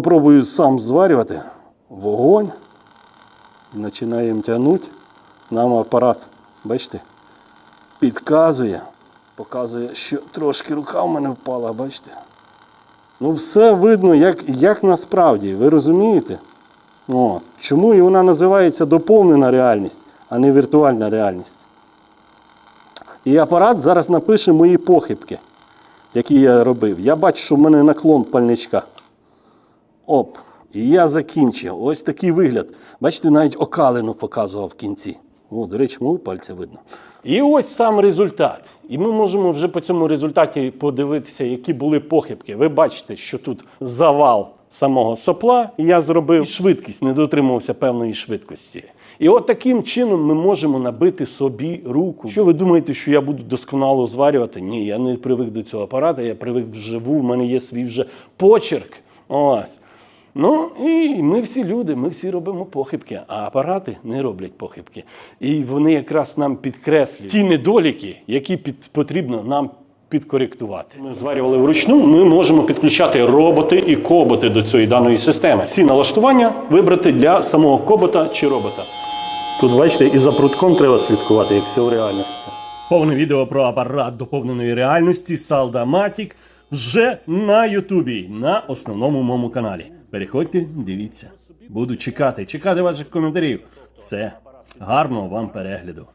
спробую сам зварювати. Вогонь. Починаємо тягнути. Нам апарат, бачите, підказує. Показує, що трошки рука в мене впала, бачите? Ну, все видно, як, як насправді, ви розумієте? О, чому і вона називається доповнена реальність, а не віртуальна реальність. І апарат зараз напише мої похибки, які я робив. Я бачу, що в мене наклон пальничка. Оп. І я закінчив. Ось такий вигляд. Бачите, навіть окалину показував в кінці. О, до речі, мого пальця видно. І ось сам результат. І ми можемо вже по цьому результаті подивитися, які були похибки. Ви бачите, що тут завал самого сопла я зробив швидкість, не дотримувався певної швидкості. І от таким чином ми можемо набити собі руку. Що ви думаєте, що я буду досконало зварювати? Ні, я не привик до цього апарата, я привик вживу, в мене є свій вже почерк. Ось. Ну і ми всі люди, ми всі робимо похибки, а апарати не роблять похибки. І вони якраз нам підкреслюють ті недоліки, які під, потрібно нам підкоректувати. Ми зварювали вручну, ми можемо підключати роботи і коботи до цієї даної системи. Ці налаштування вибрати для самого кобота чи робота. Тут, бачите, і за прутком треба слідкувати, як все в реальності. Повне відео про апарат доповненої реальності Saldamatic вже на Ютубі, на основному моєму каналі. Переходьте, дивіться. Буду чекати, чекати ваших коментарів. Все, гарного вам перегляду.